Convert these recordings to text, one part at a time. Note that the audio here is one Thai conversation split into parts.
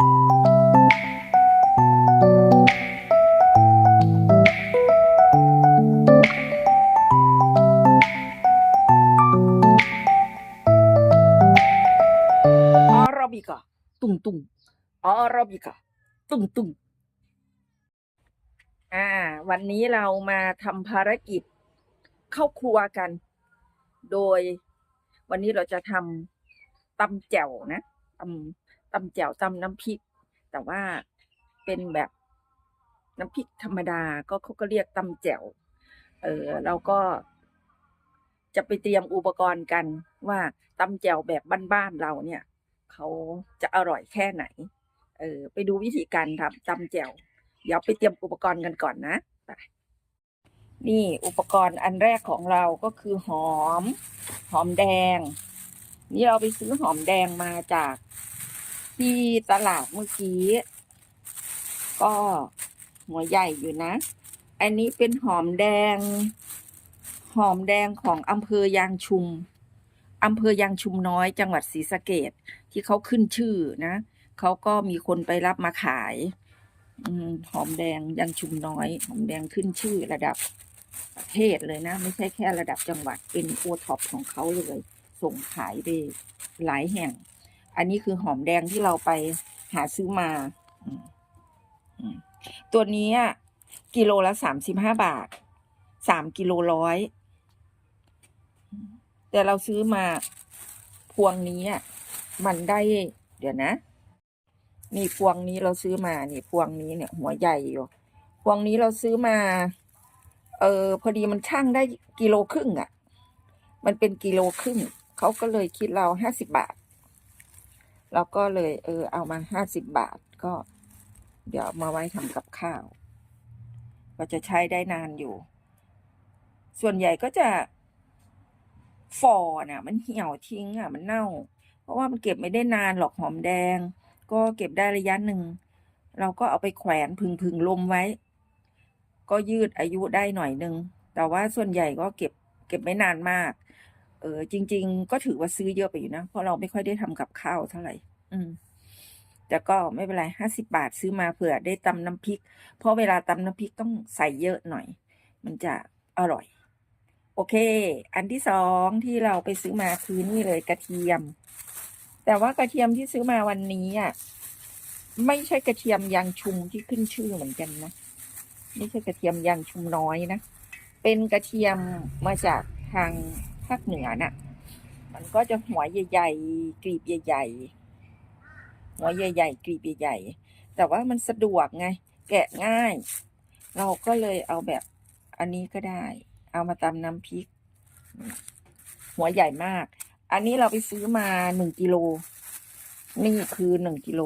อาราบิกาตุงตุงอาราบิกาตุงตุงอ่า วันนี้เรามาทำภารกิจเข้าครัวกัน โดยวันนี้เราจะทำตำแจ่วนะตำ ตำแจ่วตำน้ำพริก แต่ว่าเป็นแบบน้ำพริกธรรมดาก็เขาก็เรียกตำแจ่วเออเราก็จะไปเตรียมอุปกรณ์กันว่าตำแจ่วแบบบ้านๆเราเนี่ยเขาจะอร่อยแค่ไหน เออไปดูวิธีการทำตำแจ่วเดี๋ยวไปเตรียมอุปกรณ์กันก่อนนะนี่อุปกรณ์อันแรกของเราก็คือหอม หอมแดง นี่เราไปซื้อหอมแดงมาจาก ที่ตลาดเมื่อกี้ ก็หัวใหญ่อยู่นะ อันนี้เป็นหอมแดง หอมแดงของอำเภอยางชุมอำเภอยางชุมน้อยจังหวัดศรีสะเกดที่เขาขึ้นชื่อนะเขาก็มีคนไปรับมาขายอหอมแดงยางชุมน้อย หอมแดงขึ้นชื่อระดับประเทศเลยนะ ไม่ใช่แค่ระดับจังหวัดเป็นโอท็อปของเขาเลย ส่งขายไปหลายแห่ง อันนี้คือหอมแดงที่เราไปหาซื้อมา ตัวนี้อะกิโลละสามสิบห้าบาท สามกิโลร้อย แต่เราซื้อมาพวงนี้อะมันได้ เดี๋ยวนะนี่พวงนี้เราซื้อมานี่พวงนี้เนี่ย หัวใหญ่อยู่พวงนี้เราซื้อมา เออพอดีมันช่างได้กิโลครึ่งอะ มันเป็นกิโลครึ่งเขาก็เลยคิดเราห้าสิบบาท เราก็เลยเออเอามาห้าสิบบาทก็ เดี๋ยวมาไว้ทำกับข้าว ก็จะใช้ได้นานอยู่ ส่วนใหญ่ก็จะฟอน่ะ มันเหี่ยวทิ้งอะ มันเน่า เพราะว่ามันเก็บไม่ได้นานหรอกหอมแดง ก็เก็บได้ระยะหนึ่ง เราก็เอาไปแขวนพึงพึงลมไว้ ก็ยืดอายุได้หน่อยหนึ่งแต่ว่าส่วนใหญ่ก็เก็บเก็บไม่นานมาก เออจริง ๆ ก็ถือว่าซื้อเยอะไปอยู่นะเพราะเราไม่ค่อยได้ทำกับข้าวเท่าไหร่ อืม แต่ก็ไม่เป็นไรห้าสิบาทซื้อมาเผื่อได้ตำน้ำพริก เพราะเวลาตำน้ำพริกต้องใส่เยอะหน่อย มันจะอร่อย โอเค อันที่สองที่เราไปซื้อมาคือนี่เลยกระเทียม แต่ว่ากระเทียมที่ซื้อมาวันนี้อะไม่ใช่กระเทียมยางชุมที่ขึ้นชื่อเหมือนกันนะไม่ใช่กระเทียมยางชุมน้อยนะเป็นกระเทียมมาจากทาง ภาคเหนือน่ะ มันก็จะหัวใหญ่ๆกลีบใหญ่ๆหัวใหญ่ๆกลีบใหญ่ๆแต่ว่ามันสะดวกไง แกะง่าย เราก็เลยเอาแบบอันนี้ก็ได้ เอามาตำน้ำพริก หัวใหญ่มาก อันนี้เราไปซื้อมาหนึ่งกิโลนี่คือหนึ่งกิโล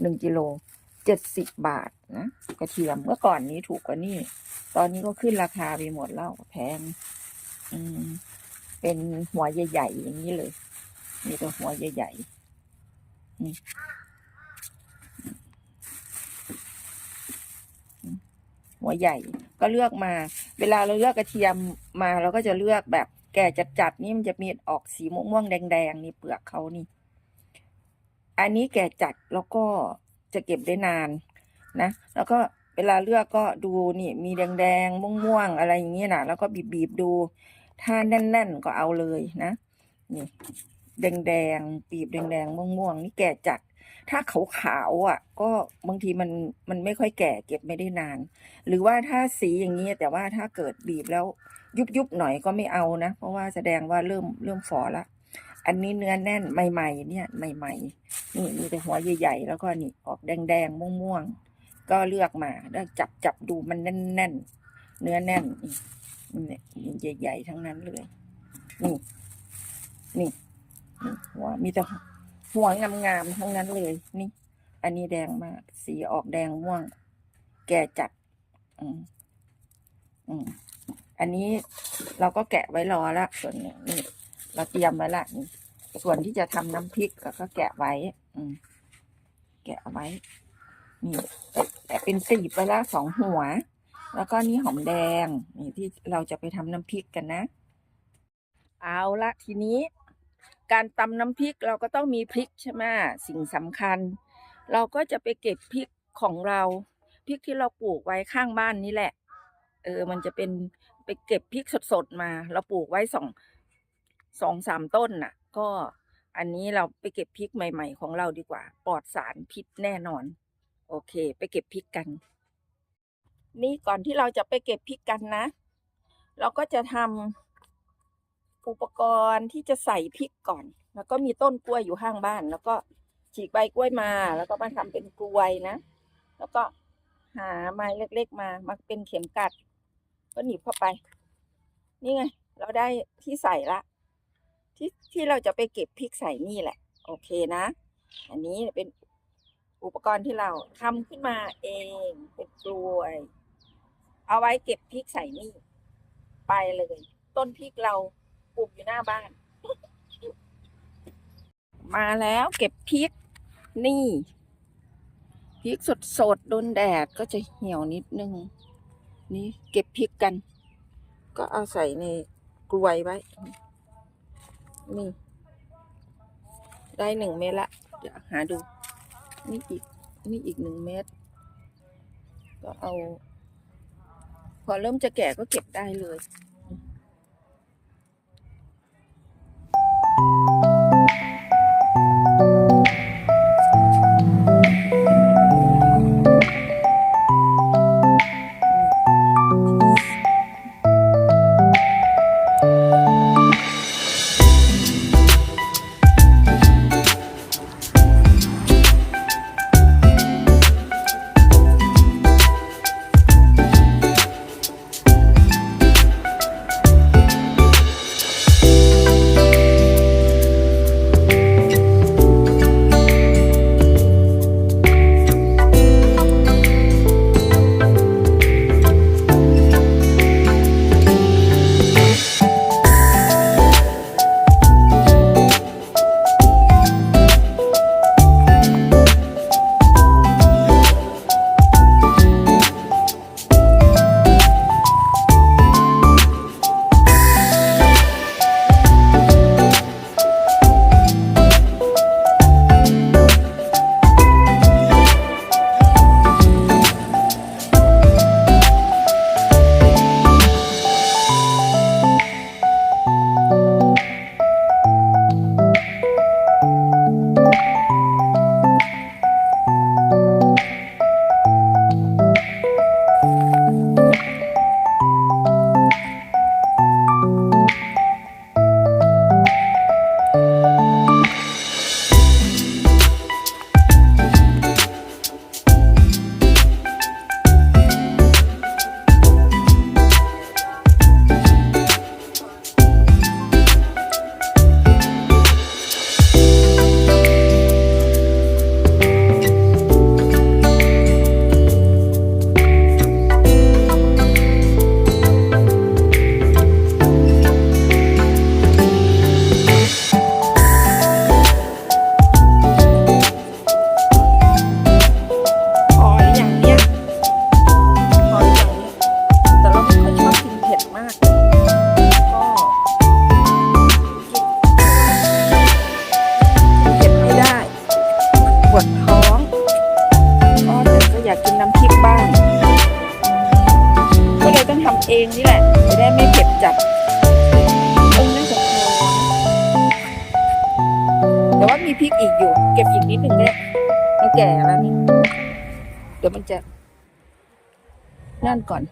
หนึ่งกิโลเจ็ดสิบบาทนะกระเทียมเมื่อก่อนนี้ถูกกว่านี่ตอนนี้ก็ขึ้นราคาไปหมดแล้วแพง อืม เป็นหัวใหญ่ๆอย่างนี้เลย มีแต่หัวใหญ่ๆนี่หัวใหญ่ ก็เลือกมา เวลาเราเลือกกระเทียมมาเราก็จะเลือกแบบแก่จัดๆนี่มันจะมีออกสีม่วงๆแดงๆนี่เปลือกเขานี่ อันนี้แก่จัดแล้วก็จะเก็บได้นานนะ แล้วก็เวลาเลือกก็ดูนี่มีแดงๆม่วงๆอะไรอย่างเงี้ยนะแล้วก็บีบๆดู ถ้าแน่นๆก็เอาเลยนะ นี่แดงๆปีบแดงๆม่วงๆนี่แก่จัด ถ้าขาวๆอะ ก็บางทีมันมันไม่ค่อยแก่เก็บไม่ได้นาน หรือว่าถ้าสีอย่างนี้แต่ว่าถ้าเกิดบีบแล้วยุบๆหน่อยก็ไม่เอานะ เพราะว่าแสดงว่าเริ่มเริ่มฝ่อละ อันนี้เนื้อแน่นใหม่ ๆ เนี่ยใหม่ ๆ นี่มีแต่หัวใหญ่ๆแล้วก็นี่ออกแดงๆม่วงๆก็เลือกมาแล้วจับจับดูมันแน่นๆเนื้อแน่น นี่นี่ใหญ่ๆทั้งนั้นเลยนี่นี่หัวมีแต่หัวงามๆทั้งนั้นเลย นี่ อันนี้แดงมาก สีออกแดงม่วง แก่จัด อืมอืมอันนี้เราก็แกะไว้รอละส่วนนึ่งนี่ เราเตรียมไว้ละนี่ส่วนที่จะทำน้ำพริกเราก็แกะไว้ อืมแกะไว้ นี่แต่เป็นสีไปละสองหัว แล้วก็นี่หอมแดงนี่ที่เราจะไปทำน้ำพริกกันนะ เอาละทีนี้ การตำน้ำพริกเราก็ต้องมีพริกใช่ไหมสิ่งสำคัญ เราก็จะไปเก็บพริกของเราพริกที่เราปลูกไว้ข้างบ้านนี่แหละ เออ มันจะเป็นไปเก็บพริกสดๆมา เราปลูกไว้สองสองสามต้นน่ะ ก็อันนี้เราไปเก็บพริกใหม่ ๆ ของเราดีกว่า ปลอดสารพิษแน่นอน โอเค ไปเก็บพริกกัน นี่ก่อนที่เราจะไปเก็บพริกกันนะ เราก็จะทำอุปกรณ์ที่จะใส่พริกก่อน แล้วก็มีต้นกล้วยอยู่ข้างบ้าน แล้วก็ฉีกใบกล้วยมา แล้วก็มาทำเป็นกลวยนะ แล้วก็หาไม้เล็กๆมามาเป็นเข็มกัด ก็หนีบเข้าไป นี่ไง เราได้ที่ใส่ละ ที่ที่เราจะไปเก็บพริกใส่นี่แหละ โอเคนะ อันนี้เป็นอุปกรณ์ที่เราทำขึ้นมาเองเป็นกลวย เอาไว้เก็บพริกใส่นี่ไปเลย ต้นพริกเราปลูกอยู่หน้าบ้าน มาแล้วเก็บพริกนี่พริกสดสดๆโดนแดดก็จะเหี่ยวนิดนึง นี่เก็บพริกกัน ก็เอาใส่ในกลวยไว้ นี่ ได้หนึ่งเม็ดละ เดี๋ยวหาดู นี่อีก นี่อีกหนึ่งเม็ด ก็เอา พอเริ่มจะแก่ก็เก็บได้เลยานก่อน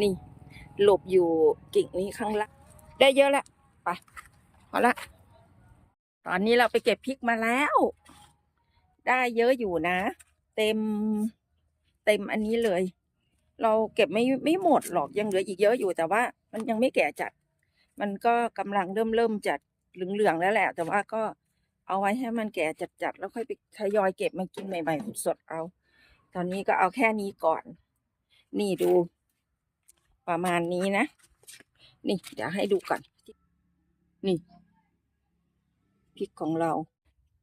นี่ หลบอยู่กิ่งนี้ข้างละได้เยอะแล้วไปพอละ ตอนนี้เราไปเก็บพริกมาแล้ว ได้เยอะอยู่นะ เต็ม เต็มอันนี้เลย เราเก็บไม่ไม่หมดหรอกยังเหลืออีกเยอะอยู่แต่ว่า มันยังไม่แก่จัด มันก็กำลังเริ่มเริ่มจัดเหลืองๆแล้วแหละ แต่ว่าก็ เอาไว้ให้มันแก่จัดๆแล้วค่อยไปทยอยเก็บมากินใหม่ๆสดๆเอา ตอนนี้ก็เอาแค่นี้ก่อน นี่ดู ประมาณนี้นะ นี่ เดี๋ยวให้ดูก่อน นี่พริกของเรา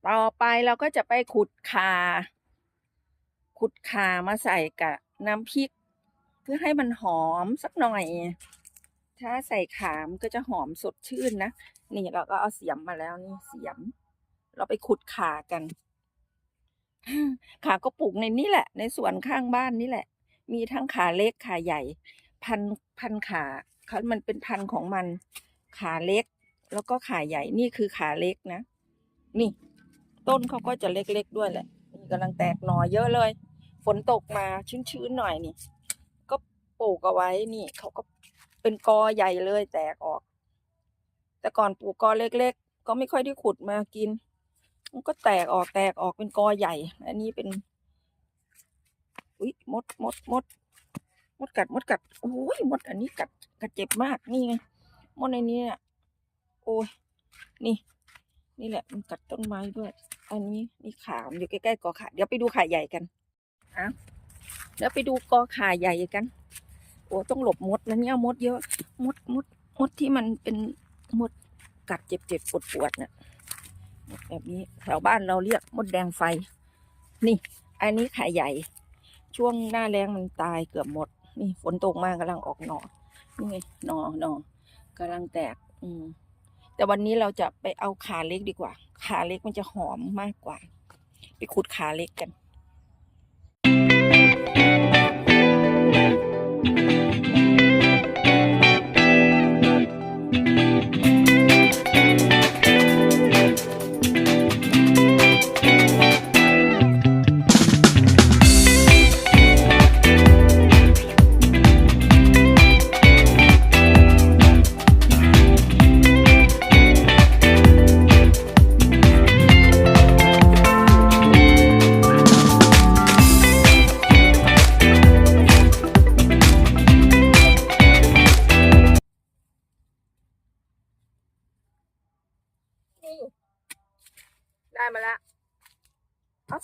ต่อไปเราก็จะไปขุดคา ขุดคามาใส่กับน้ำพริก เพื่อให้มันหอมสักหน่อย ถ้าใส่ขามก็จะหอมสดชื่นนะ นี่เราก็เอาเสียมมาแล้วนี่เสียม เราไปขุดขากันขาก็ปลูกในนี่แหละ ในสวนข้างบ้านนี่แหละ มีทั้งขาเล็กขาใหญ่ พันพันขาเขามันเป็นพันของมัน ขาเล็ก แล้วก็ขาใหญ่นี่คือขาเล็กนะนี่ ต้นเขาก็จะเล็กๆด้วยแหละนี่กำลังแตกหน่อเยอะเลย ฝนตกมาชื้นๆหน่อยนี่ ก็ปลูกเอาไว้นี่เขาก็เป็นกอใหญ่เลยแตกออก แต่ก่อนปลูกกอเล็ก ๆ ก็ไม่ค่อยได้ขุดมากิน มันก็แตกออกแตกออกเป็นกอใหญ่ อันนี้เป็น อุ้ยมดมดมดมดกัดมดกัดโอ้ยมดอันนี้กัดกัดเจ็บมากนี่ไงมดในนี้อะโอ้ยนี่ นี่แหละมันกัดต้นไม้ด้วย อันนี้นี่ขามอยู่ใกล้ๆกอขาเดี๋ยวไปดูขาใหญ่กันอะเดี๋ยวไปดูกอขาใหญ่กัน โอ้ต้องหลบมดนะเนี่ยมดเยอะมดมดมดที่มันเป็นมดกัดเจ็บเจ็บปวดปวดๆน่ะมด แบบนี้แถวบ้านเราเรียกมดแดงไฟ นี่ อันนี้ขาใหญ่ ช่วงหน้าแรงมันตายเกือบหมด นี่ฝนตกมากกำลังออกหนอนี่ไงหนอหนอกำลังแตก อืม แต่วันนี้เราจะไปเอาขาเล็กดีกว่า ขาเล็กมันจะหอมมากกว่า ไปขุดขาเล็กกัน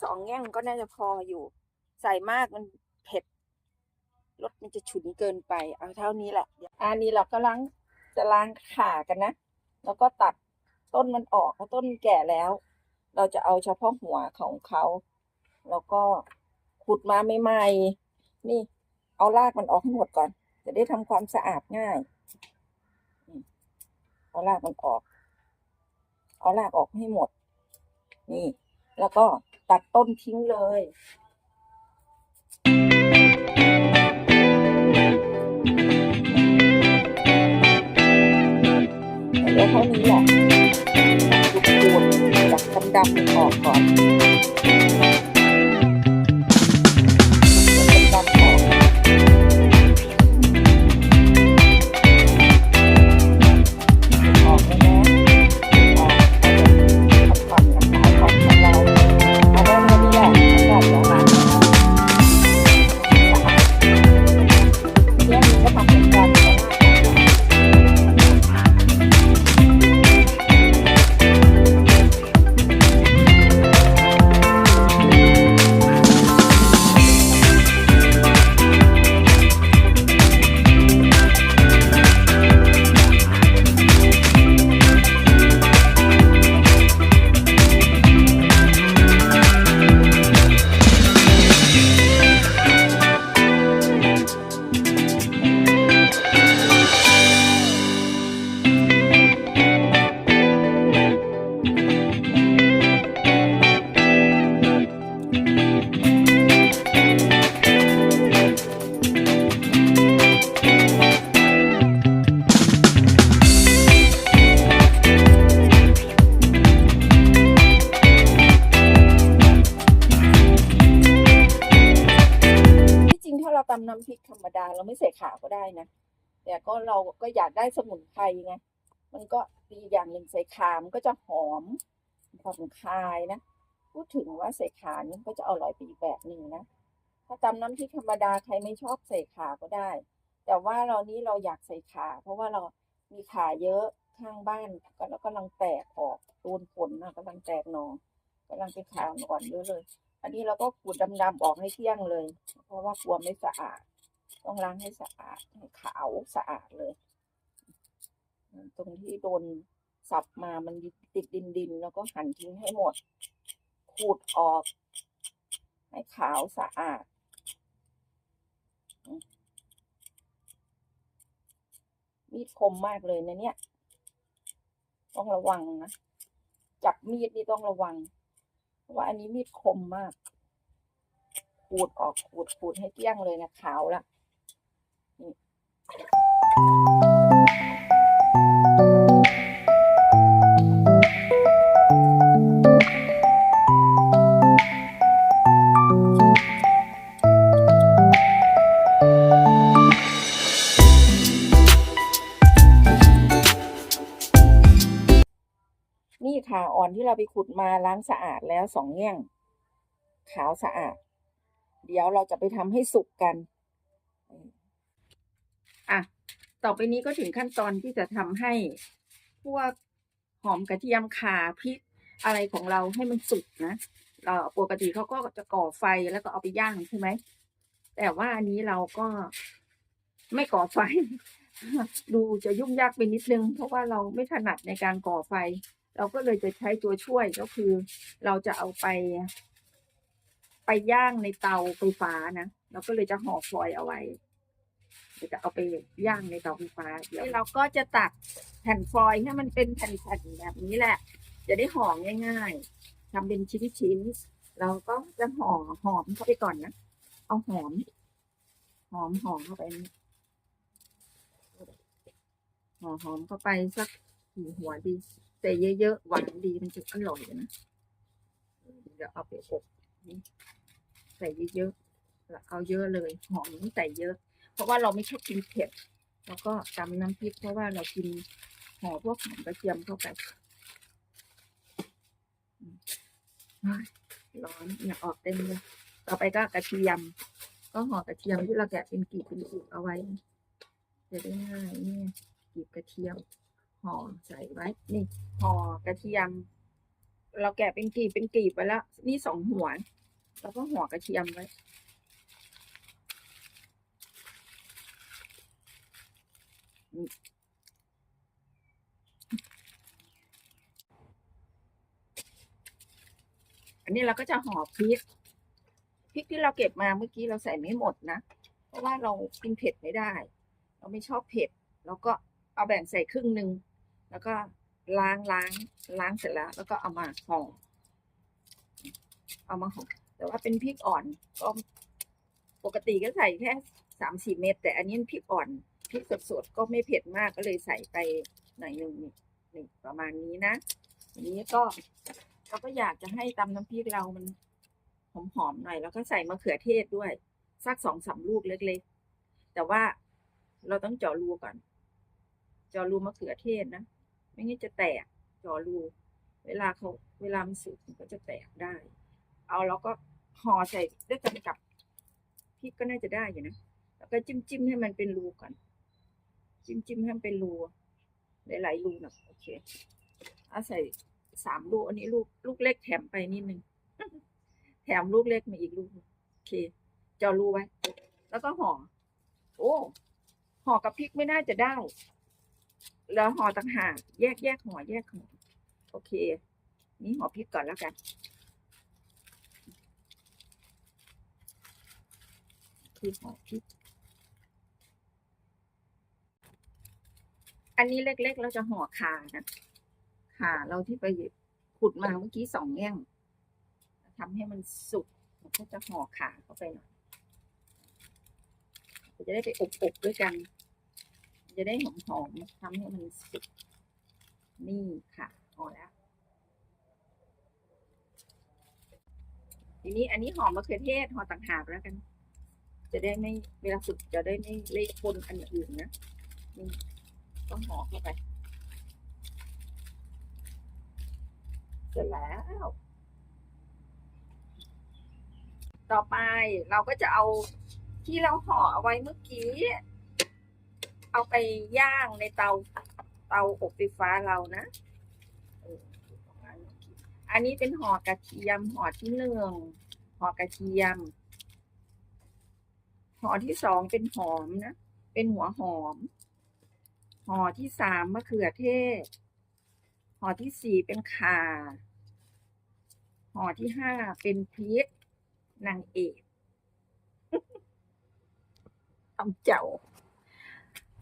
สองแง่งก็น่าจะพออยู่ ใส่มากมันเผ็ดรสมันจะฉุนเกินไป เอาเท่านี้แหละอันนี้เราก็ล้างจะล้างขากันนะ แล้วก็ตัดต้นมันออกเพราะต้นแก่แล้ว เราจะเอาเฉพาะหัวของเขา แล้วก็ขุดมาใหม่ๆนี่ เอารากมันออกให้หมดก่อน จะได้ทำความสะอาดง่ายเอารากมันออก เอารากออกให้หมด นี่ แล้วก็ ตัดต้นทิ้งเลยเดี๋ยวเท่านี้แหละดูดจากดำๆมันออกก่อน ไม่ใส่ขาก็ได้นะแต่ก็เราก็อยากได้สมุนไพรไงมันก็ดีอย่างหนึ่งใส่ขามันก็จะหอมผ่อนคลายนะพูดถึงว่าใส่ขานี่ก็จะอร่อยไปอีกแบบหนึ่งนะถ้าตำน้ำพริกธรรมดาใครไม่ชอบใส่ขาก็ได้ แต่ว่าเรานี้เราอยากใส่ขา เพราะว่าเรามีขาเยอะข้างบ้านก็แล้วกำลังแตกออกโดนฝนนะกำลังแตกหนองกำลังเป็นขาอ่อนเยอะเลย อันนี้เราก็ขูดดำๆออกให้เที่ยงเลย เพราะว่ากลัวไม่สะอาด ต้องล้างให้สะอาดให้ขาวสะอาดเลย ตรงที่โดนสับมามันติดดินดินๆแล้วก็หั่นทิ้งให้หมด ขูดออก ให้ขาวสะอาดมีดคมมากเลยนะเนี่ย ต้องระวังนะ จับมีดนี่ต้องระวัง เพราะว่าอันนี้มีดคมมาก ขูดออกขูดขูดให้เกลี้ยงเลยนะขาวละ นี่ขาอ่อนที่เราไปขุดมาล้างสะอาดแล้วสองแง่ง ขาวสะอาด เดี๋ยวเราจะไปทำให้สุกกัน อะ ต่อไปนี้ก็ถึงขั้นตอนที่จะทำให้พวกหอมกระเทียมข่าพริกอะไรของเราให้มันสุกนะเราปกติเขาก็จะก่อไฟแล้วก็เอาไปย่างใช่ไหมแต่ว่าอันนี้เราก็ไม่ก่อไฟ ดูจะยุ่งยากไปนิดนึง เพราะว่าเราไม่ถนัดในการก่อไฟ เราก็เลยจะใช้ตัวช่วยก็คือ เราจะเอาไป ไปย่างในเตาไฟฟ้านะเราก็เลยจะห่อฟอยเอาไว้ จะเอาไปย่างในเตาไฟฟ้าเดี๋ยวเราก็จะตัดแผ่นฟอยล์ให้มันเป็นแผ่นๆแบบนี้แหละ จะได้ห่อง่ายๆทำเป็นชิ้นๆเราก็จะห่อหอมเข้าไปก่อนนะ เอาหอม หอมหอมเข้าไปห่อหอมเข้าไปสักกี่หัวดีใส่เยอะๆหวานดีมันจะอร่อยนะเดี๋ยวเอาไปอบใส่เยอะๆเอาเยอะเลยหอมใส่เยอะ เพราะว่าเราไม่ชอบกินเผ็ด แล้วก็ตำน้ำพริกเพราะว่าเรากินห่อพวกหอมกระเทียมเข้าไปร้อนเนี่ยออกเต็มเลยต่อไปก็กระเทียม ก็ห่อกระเทียมที่เราแกะเป็นกลีบเป็นกลีบเอาไว้จะได้ง่ายนี่กลีบกระเทียมห่อใส่ไว้ นี่ห่อกระเทียม เราแกะเป็นกลีบเป็นกลีบไปแล้ว นี่สองหัวแล้วก็ห่อกระเทียมไว้ อันนี้เราก็จะห่อพริก พริกที่เราเก็บมาเมื่อกี้เราใส่ไม่หมดนะ เพราะว่าเรากินเผ็ดไม่ได้ เราไม่ชอบเผ็ด เราก็เอาแบ่งใส่ครึ่งหนึ่ง แล้วก็ล้างล้างล้างเสร็จแล้ว แล้วก็เอามาห่อ เอามาห่อ แต่ว่าเป็นพริกอ่อนก็ปกติก็ใส่แค่สามสี่เม็ดแต่อันนี้พริกอ่อน พริกสดๆก็ไม่เผ็ดมากก็เลยใส่ไปหน่อยหนึ่งนี่ประมาณนี้นะอันนี้ก็เราก็อยากจะให้ตำน้ำพริกเรามันหอมๆหน่อย แล้วก็ใส่มะเขือเทศด้วยสักสองสามลูกเล็กๆ แต่ว่าเราต้องเจาะรูก่อน เจาะรูมะเขือเทศนะ ไม่งั้นจะแตกเจาะรู เวลาเขาเวลามันสุกมันก็จะแตกได้ เอาแล้วก็ห่อใส่ด้วยกันกับพริกก็น่าจะได้อยู่นะ แล้วก็จิ้มๆให้มันเป็นรูก่อน จิ้มจิ้มๆให้มันเป็นรูหลายๆรูนะโอเคเอาใส่สามลูกอันนี้ลูกลูกเล็กแถมไปนิดนึงแถมลูกเล็กมาอีกลูกโอเคเจารูไว้ แล้วก็ห่อโอ้ห่อกับพริกไม่น่าจะได้ แล้วห่อต่างหากแยกแยกห่อแยกห่อโอเค นี่ห่อพริกก่อนแล้วกันคือห่อพริก อันนี้เล็กๆ เราจะห่อคานะค่ะเราที่ไปขุดมาเมื่อกี้สองแง่งทำให้มันสุกเราก็จะห่อขาเข้าไปหน่อยจะได้ไปอบๆด้วยกัน จะได้หอมๆทำให้มันสุกนี่ค่ะห่อแล้วทีนี้อันนี้หอมมะเขือเทศห่อต่างหากแล้วกัน จะได้ไม่เวลาสุกจะได้ไม่เละคนอันอื่นนะนี่ ต้องห่อเข้าไปเสร็จแล้ว ต่อไปเราก็จะเอาที่เราห่อเอาไว้เมื่อกี้ เอาไปย่างในเตา เตาอบไฟฟ้าเรานะอันนี้เป็นห่อกระเทียมห่อที่หนึ่งห่อกระเทียมห่อที่สองเป็นหอมนะ เป็นหัวหอม ห่อที่สามมะเขือเทศ ห่อที่สี่เป็นข่า ห่อที่ห้าเป็นพริกนางเอกทำเจ้า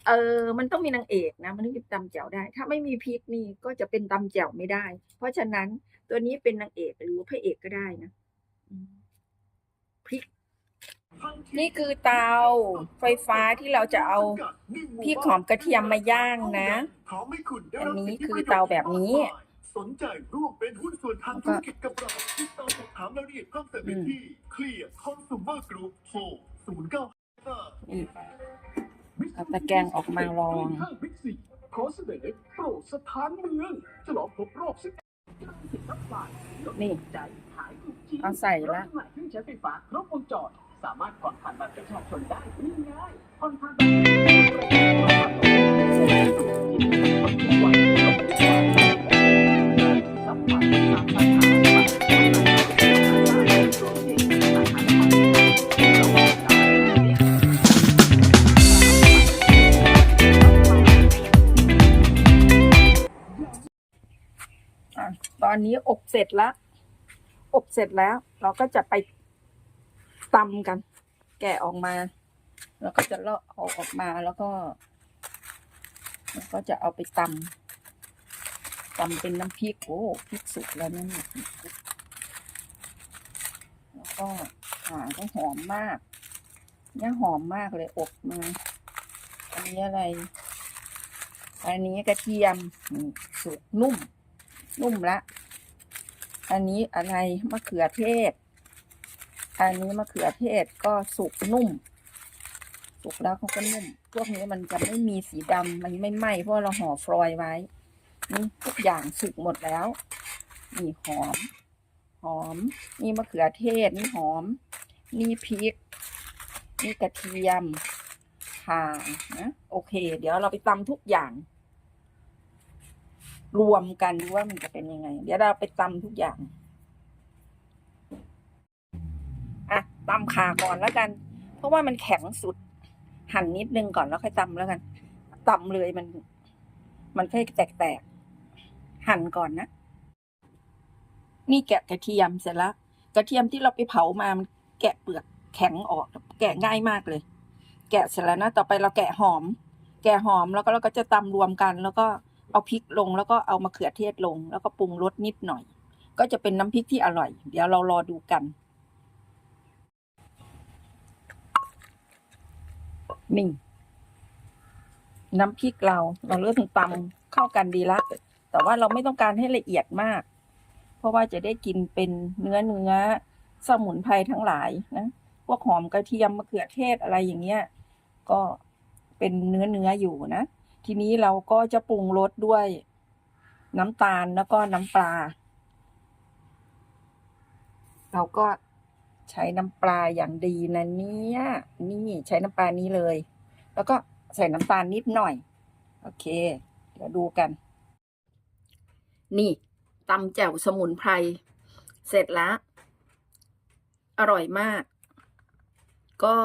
เออ มันต้องมีนางเอกนะ มันถึงจะตำแจ่วได้ ถ้าไม่มีพริกนี่ก็จะเป็นตำแจ่วไม่ได้ เพราะฉะนั้นตัวนี้เป็นนางเอกหรือพระเอกก็ได้นะอื นี่คือเตาไฟฟ้าที่เราจะเอาพริกหอมกระเทียมมาย่างนะ อันนี้คือเตาแบบนี้สนใจร่วมเป็นหุ้นส่วนทางธุรกิจกับเราติดต่อสอบถามรายละเอียดเพิ่มเติมได้ที่เคลียร์คอน sumer group โทร0 9นี่เอาตะแกรงออกมาลองขอเสนอโปรสถานเมืองฉลองครบรอบสิบสิบรับบาทลดนี่เอาใส่ละเครื่องใช้ไฟฟ้าครบวงจร สามารถผ่อนผ่านบัตรประชาชนได้ง่ายๆผ่อนผ่านบัตรทุกวันทุกวันสัมผัสตามสาขาช่วงนี้สาขาระวังการอะตอนนี้อบเสร็จแล้ว อบเสร็จแล้วเราก็จะไป ตำกัน แกะออกมา แล้วก็จะเลาะเอาออกมาแล้วก็แล้วก็จะเอาไปตำตำเป็นน้ำพริกโอ้พริกสุกแล้วนั่นแล้วก็หางก็หอมมากเนี่ยหอมมากเลยอบมาอันนี้อะไร อันนี้กระเทียมสุกนุ่ม นุ่มละ อันนี้อะไรมะเขือเทศ อันนี้มะเขือเทศก็สุกนุ่ม สุกแล้วเขาก็นุ่ม พวกนี้มันจะไม่มีสีดำมันไม่ไหม้เพราะเราห่อฟรอยไว้ นี่ทุกอย่างสุกหมดแล้ว นี่หอม หอม นี่มะเขือเทศ นี่หอม นี่พริก นี่กระเทียมข่านะโอเค เดี๋ยวเราไปตำทุกอย่าง รวมกันดูว่ามันจะเป็นยังไง เดี๋ยวเราไปตำทุกอย่าง อะ ตำขาก่อนแล้วกัน เพราะว่ามันแข็งสุด หั่นนิดนึงก่อนแล้วค่อยตำแล้วกันตำเลยมัน มันค่อยแตกๆหั่นก่อนนะ นี่แกะกระเทียมเสร็จแล้วกระเทียมที่เราไปเผามามันแกะเปลือกแข็งออก แกะง่ายมากเลย แกะเสร็จแล้วนะ ต่อไปเราแกะหอม แกะหอมแล้วก็เราก็จะตำรวมกัน แล้วก็เอาพริกลง แล้วก็เอามะเขือเทศลง แล้วก็ปรุงรสนิดหน่อย ก็จะเป็นน้ำพริกที่อร่อย เดี๋ยวเรารอดูกัน นี่น้ำพริกเรา เราเลือกตำเข้ากันดีละ แต่ว่าเราไม่ต้องการให้ละเอียดมาก เพราะว่าจะได้กินเป็นเนื้อเนื้อสมุนไพรทั้งหลายนะพวกหอมกระเทียมมะเขือเทศอะไรอย่างเงี้ย ก็เป็นเนื้อเนื้ออยู่นะ ทีนี้เราก็จะปรุงรสด้วยน้ำตาลแล้วก็น้ำปลา เราก็ ใช้น้ำปลาอย่างดีนะเนี่ยนี่ใช้น้ำปลานี้เลย แล้วก็ใส่น้ำตาลนิดหน่อย โอเค เดี๋ยวดูกัน นี่ตำแจ่วสมุนไพร เสร็จล้วอร่อยมาก ก็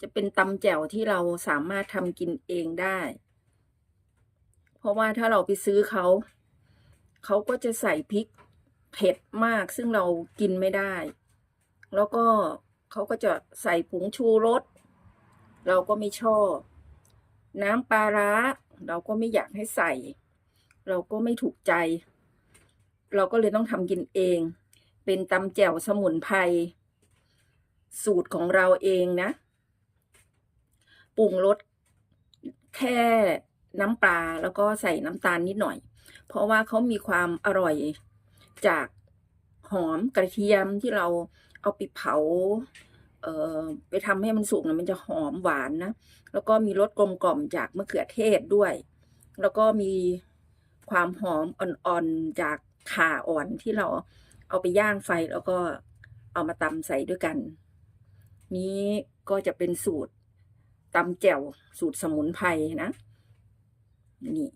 จะเป็นตำแจ่วที่เราสามารถทำกินเองได้ เพราะว่าถ้าเราไปซื้อเขา เขาก็จะใส่พริก เผ็ดมากซึ่งเรากินไม่ได้ แล้วก็เขาก็จะใส่ผงชูรส เราก็ไม่ชอบ น้ำปลาร้า เราก็ไม่อยากให้ใส่ เราก็ไม่ถูกใจ เราก็เลยต้องทำกินเอง เป็นตำแจ่วสมุนไพรสูตรของเราเองนะ ปรุงรสแค่น้ำปลาแล้วก็ใส่น้ำตาลนิดหน่อย เพราะว่าเขามีความอร่อย จากหอมกระเทียมที่เราเอาไปเผาเไปทำให้มันสุกนะมันจะหอมหวานนะ แล้วก็มีรสกลมกล่อมจากมะเขือเทศด้วย แล้วก็มีความหอมอ่อนๆจากข่าอ่อนที่เราเอาไปย่างไฟแล้วก็เอามาตำใส่ด้วยกัน นี้ก็จะเป็นสูตรตำแจ่วสูตรสมุนไพรนะ นี่